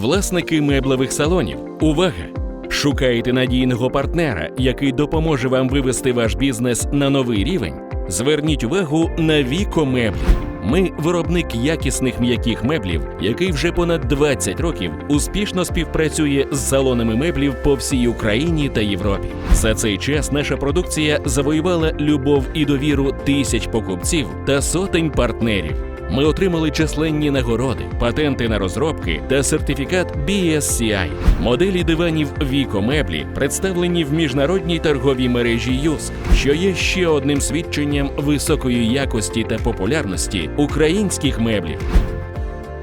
Власники меблевих салонів. Увага! Шукаєте надійного партнера, який допоможе вам вивести ваш бізнес на новий рівень? Зверніть увагу на Віко Меблі. Ми виробник якісних м'яких меблів, який вже понад 20 років успішно співпрацює з салонами меблів по всій Україні та Європі. За цей час наша продукція завоювала любов і довіру тисяч покупців та сотень партнерів. Ми отримали численні нагороди, патенти на розробки та сертифікат BSCI. Моделі диванів Віко Меблі представлені в міжнародній торговій мережі ЮСК, що є ще одним свідченням високої якості та популярності українських меблів.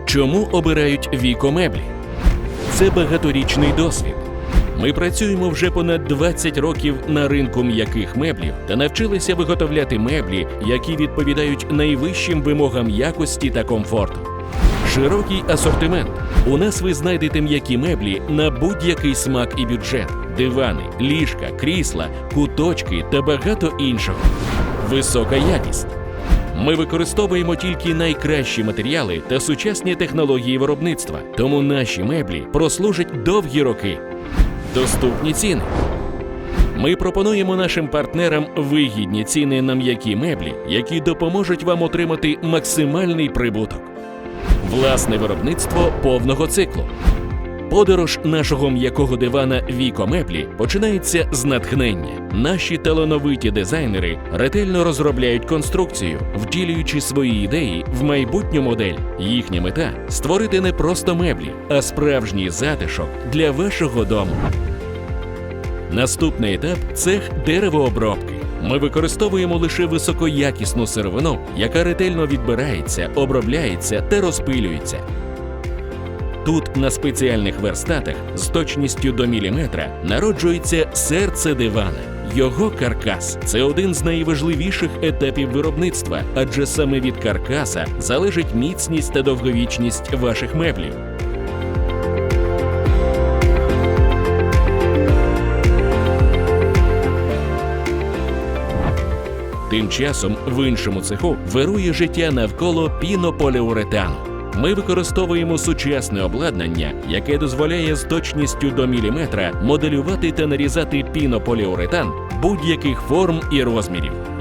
Чому обирають Віко Меблі? Це багаторічний досвід. Ми працюємо вже понад 20 років на ринку м'яких меблів та навчилися виготовляти меблі, які відповідають найвищим вимогам якості та комфорту. Широкий асортимент. У нас ви знайдете м'які меблі на будь-який смак і бюджет: дивани, ліжка, крісла, куточки та багато іншого. Висока якість. Ми використовуємо тільки найкращі матеріали та сучасні технології виробництва, тому наші меблі прослужать довгі роки. Доступні ціни. Ми пропонуємо нашим партнерам вигідні ціни на м'які меблі, які допоможуть вам отримати максимальний прибуток. Власне виробництво повного циклу. Подорож нашого м'якого дивана Віко Меблі починається з натхнення. Наші талановиті дизайнери ретельно розробляють конструкцію, втілюючи свої ідеї в майбутню модель. Їхня мета створити не просто меблі, а справжній затишок для вашого дому. Наступний етап цех деревообробки. Ми використовуємо лише високоякісну сировину, яка ретельно відбирається, обробляється та розпилюється. Тут на спеціальних верстатах з точністю до міліметра народжується серце дивана. Його каркас це один з найважливіших етапів виробництва, адже саме від каркаса залежить міцність та довговічність ваших меблів. Тим часом в іншому цеху вирує життя навколо пінополіуретану. Ми використовуємо сучасне обладнання, яке дозволяє з точністю до міліметра моделювати та нарізати пінополіуретан будь-яких форм і розмірів.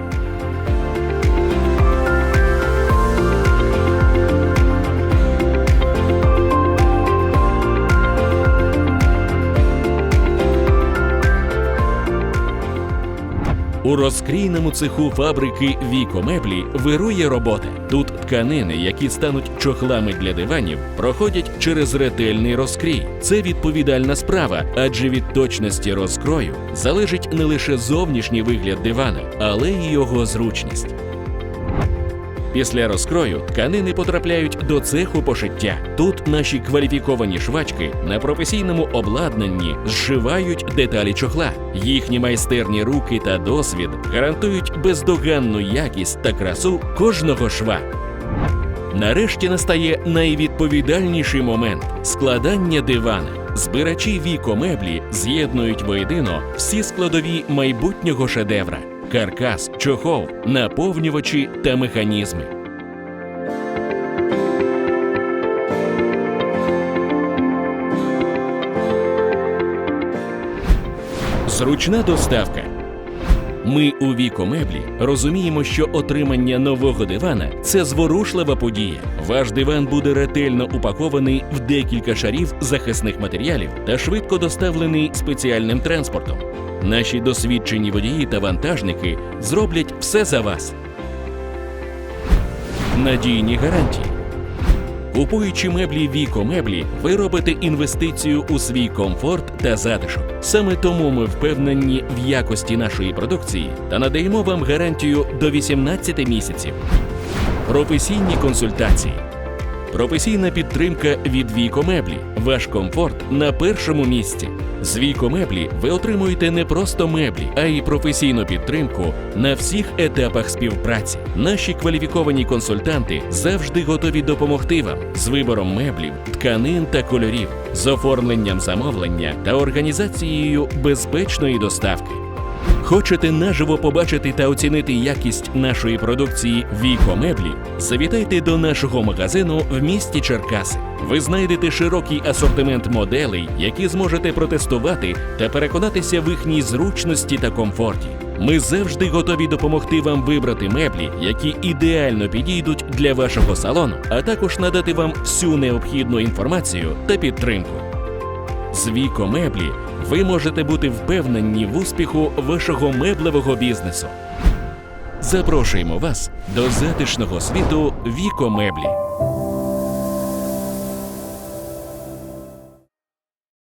У розкрійному цеху фабрики Віко Меблі вирує робота. Тут тканини, які стануть чохлами для диванів, проходять через ретельний розкрій. Це відповідальна справа, адже від точності розкрою залежить не лише зовнішній вигляд дивана, але й його зручність. Після розкрою тканини потрапляють до цеху пошиття. Тут наші кваліфіковані швачки на професійному обладнанні зшивають деталі чохла. Їхні майстерні руки та досвід гарантують бездоганну якість та красу кожного шва. Нарешті настає найвідповідальніший момент складання дивана. Збирачі віко меблі з'єднують воєдино всі складові майбутнього шедевра: каркас, чохол, наповнювачі та механізми. Зручна доставка. Ми у Віко Меблі розуміємо, що отримання нового дивана це зворушлива подія. Ваш диван буде ретельно упакований в декілька шарів захисних матеріалів та швидко доставлений спеціальним транспортом. Наші досвідчені водії та вантажники зроблять все за вас. Надійні гарантії. Купуючи меблі Віко Меблі, ви робите інвестицію у свій комфорт та затишок. Саме тому ми впевнені в якості нашої продукції та надаємо вам гарантію до 18 місяців. Професійні консультації. Професійна підтримка від Віко Меблі. Ваш комфорт на першому місці. З Віко Меблі ви отримуєте не просто меблі, а й професійну підтримку на всіх етапах співпраці. Наші кваліфіковані консультанти завжди готові допомогти вам з вибором меблів, тканин та кольорів, з оформленням замовлення та організацією безпечної доставки. Хочете наживо побачити та оцінити якість нашої продукції Віко меблі? Завітайте до нашого магазину в місті Черкаси. Ви знайдете широкий асортимент моделей, які зможете протестувати та переконатися в їхній зручності та комфорті. Ми завжди готові допомогти вам вибрати меблі, які ідеально підійдуть для вашого салону, а також надати вам всю необхідну інформацію та підтримку. З Віко меблі ви можете бути впевнені в успіху вашого меблевого бізнесу. Запрошуємо вас до затишного світу Віко меблі.